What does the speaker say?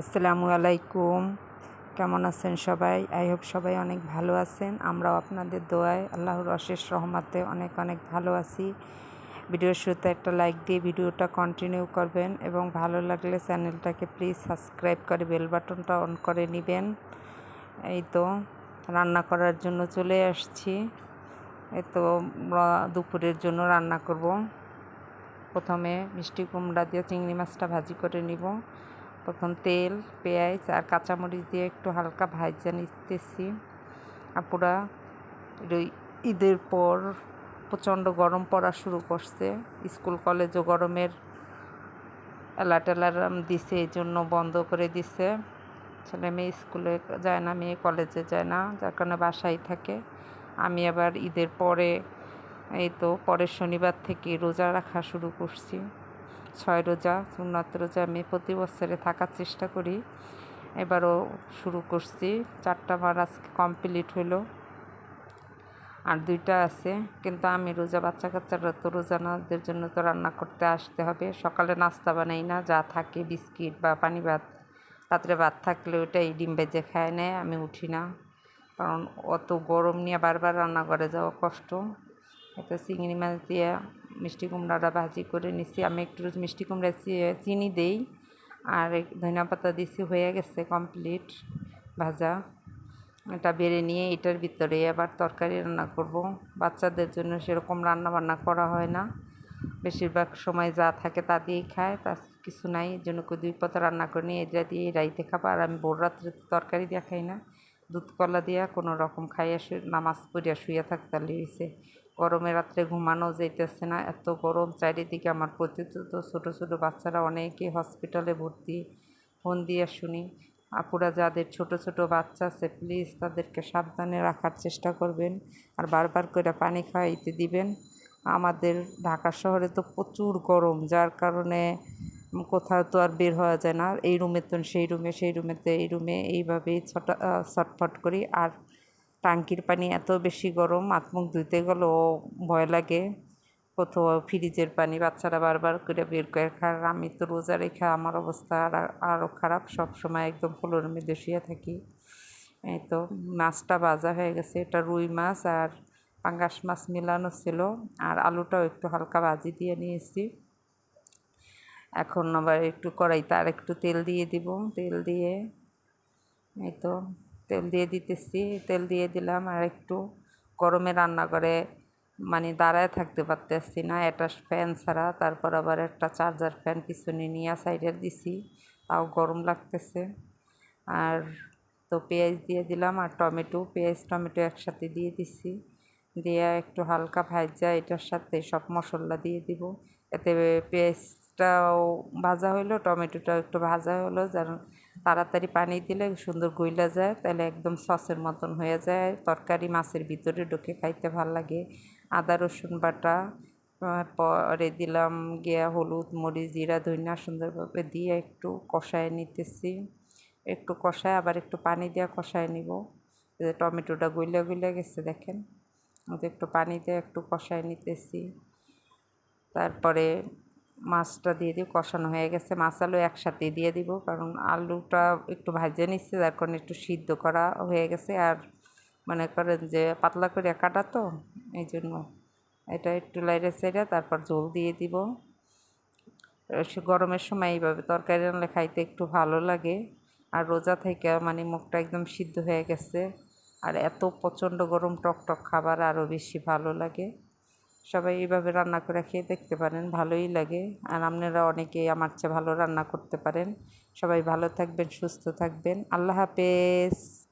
আসসালামু আলাইকুম। কেমন আছেন সবাই? আই হোপ সবাই অনেক ভালো আছেন। আমরাও আপনাদের দোয়ায় আল্লাহর অশেষ রহমাতে অনেক অনেক ভালো আছি। ভিডিওর শুরুতে একটা লাইক দিয়ে ভিডিওটা কন্টিনিউ করবেন এবং ভালো লাগলে চ্যানেলটাকে প্লিজ সাবস্ক্রাইব করে বেল বাটনটা অন করে নেবেন। এই তো, রান্না করার জন্য চলে আসছি। এই তো দুপুরের জন্য রান্না করব। প্রথমে মিষ্টি কুমড়া দিয়ে চিংড়ি মাছটা ভাজি করে নিব। প্রথম তেল, পেঁয়াজ আর কাঁচামরিচ দিয়ে একটু হালকা ভাজা নিতেছি। আপুরা ঈদের পর প্রচণ্ড গরম পড়া শুরু করছে। স্কুল কলেজও গরমের অ্যালার্ট অ্যালার্ম দিছে, এই জন্য বন্ধ করে দিছে। ছেলে মেয়ে স্কুলে যায় না, মেয়ে কলেজে যায় না, যার কারণে বাসায় থাকে। আমি আবার ঈদের পরে, এই তো পরের শনিবার থেকে রোজা রাখা শুরু করছি। ছয় রোজা, সুন্নাত রোজা আমি প্রতি বছরে থাকার চেষ্টা করি। এবারও শুরু করছি। চারটা বার আজকে কমপ্লিট হলো আর দুইটা আছে, কিন্তু আমি রোজা বাচ্চা কাচ্চারা তো রোজা নাদের জন্য তো রান্না করতে আসতে হবে। সকালে নাস্তা বানাই না, যা থাকে বিস্কিট বা পানি ভাত। রাত্রে ভাত থাকলে ওইটাই ডিম বেজে খায় নেয়, আমি উঠি না। কারণ অত গরম নিয়ে বারবার রান্না করে যাওয়া কষ্ট। এটা চিংড়ি মাছ দিয়ে মিষ্টি কুমড়াটা ভাজি করে নিছি। আমি একটু মিষ্টি কুমড়া চিনি দেই আর ধনিয়া পাতা দিছি, হয়ে গেছে কমপ্লিট ভাজা। এটা বেড়ে নিয়ে এটার ভিতরে আবার তরকারি রান্না করব। বাচ্চাদের জন্য সেরকম রান্না বান্না করা হয় না। বেশিরভাগ সময় যা থাকে তা দিয়েই খায়, তা কিছু নাই। এই জন্য দুই পাতা রান্না করে নিয়ে এটা দিয়ে রাইতে খাব। আর আমি ভোর রাত্রে তরকারি দিয়ে খাই না। দুধ কলা দিয়া কোনো রকম খাইয়া নামাজ পড়িয়া শুয়ে থাকতে লিয়েছে গরমে রাত্রে ঘুমানো যাইতেছে না। এত গরম চারিদিকে আমার প্রতিনিয়ত ছোটো ছোটো বাচ্চারা অনেকে হসপিটালে ভর্তি ফোন দিয়ে শুনি। আপুরা যাদের ছোট ছোট বাচ্চা আছে প্লিজ তাদেরকে সাবধানে রাখার চেষ্টা করবেন আর বারবার করে পানি খাওয়াইতে দিবেন। আমাদের ঢাকা শহরে তো প্রচুর গরম, যার কারণে কোথাও তো আর বের হওয়া যায় না। এই রুমে তো সেই রুমে, সেই রুমেতে এই রুমে, এইভাবেই ছটা ছটফট করি। আর টাঙ্কির পানি এত বেশি গরম মুখ ধুইতে গেলেও ভয় লাগে। কোথাও ফ্রিজের পানি বাচ্চারা বারবার করে বের করে খায়। আমি তো রোজা রেখে আমার অবস্থা আর আরও খারাপ। সব সময় একদম ফুলোর মধ্যে শুয়ে থাকি। এই তো মাছটা ভাজা হয়ে গেছে। এটা রুই মাছ আর পাঙ্গাস মাছ মিলানো ছিল। আর আলুটাও একটু হালকা ভাজি দিয়ে নিয়েছি। এখন আবার একটু কড়াইতে আর একটু তেল দিয়ে দিব। তেল দিয়ে এই তো তেল দিয়ে দিতেছি। তেল দিয়ে দিলাম আর একটু গরমে রান্না করে মানে দাঁড়ায় থাকতে পারতেছি না। এটা ফ্যান ছাড়া। তারপর আবার একটা চার্জার ফ্যান পিছনে নিয়ে সাইডে দিছি। তাও গরম লাগতেছে। আর তো পেঁয়াজ দিয়ে দিলাম আর টমেটো। পেঁয়াজ, টমেটো একসাথে দিয়ে দিছি। দিয়ে একটু হালকা ভাজা এটার সাথে সব মশলা দিয়ে দিব। এতে পেঁয়াজটাও ভাজা হইল, টমেটোটাও একটু ভাজা হলো যেন তাড়াতাড়ি পানি দিলে সুন্দর গইলা যায় তাহলে একদম সসের মতন হয়ে যায়। তরকারি মাছের ভিতরে ঢুকে খাইতে ভালো লাগে। আদা, রসুন বাটা পরে দিলাম গিয়া হলুদ, মরিচ, জিরা ধনিয়া সুন্দরভাবে দিয়ে একটু কষায় নিতেছি। একটু কষায়, আবার একটু পানি দিয়ে কষায় নিব। টমেটোটা গইলে গইলে গেছে দেখেন। একটু পানি দিয়ে একটু কষায় নিতেছি। তারপরে মাছটা দিয়ে দিই, কষানো হয়ে গেছে। মাছ আলু একসাথে দিয়ে দিব, কারণ আলুটা একটু ভাজে নিচ্ছে, যার কারণে একটু সিদ্ধ করা হয়ে গেছে। আর মনে করেন যে পাতলা করে কাটা তো, এই জন্য এটা একটু লাইরে সাইডে তারপর জল দিয়ে দিব। গরমের সময় এইভাবে তরকারি রান্না খাইতে একটু ভালো লাগে। আর রোজা থেকে মানে মুখটা একদম সিদ্ধ হয়ে গেছে। আর এত প্রচণ্ড গরম টক টক খাবার আরও বেশি ভালো লাগে। সবাই এইভাবে রান্না করে খেয়ে দেখতে পারেন, ভালোই লাগে। আর আপনারা অনেকেই আমার চেয়ে ভালো রান্না করতে পারেন। সবাই ভালো থাকবেন, সুস্থ থাকবেন। আল্লাহ হাফেজ।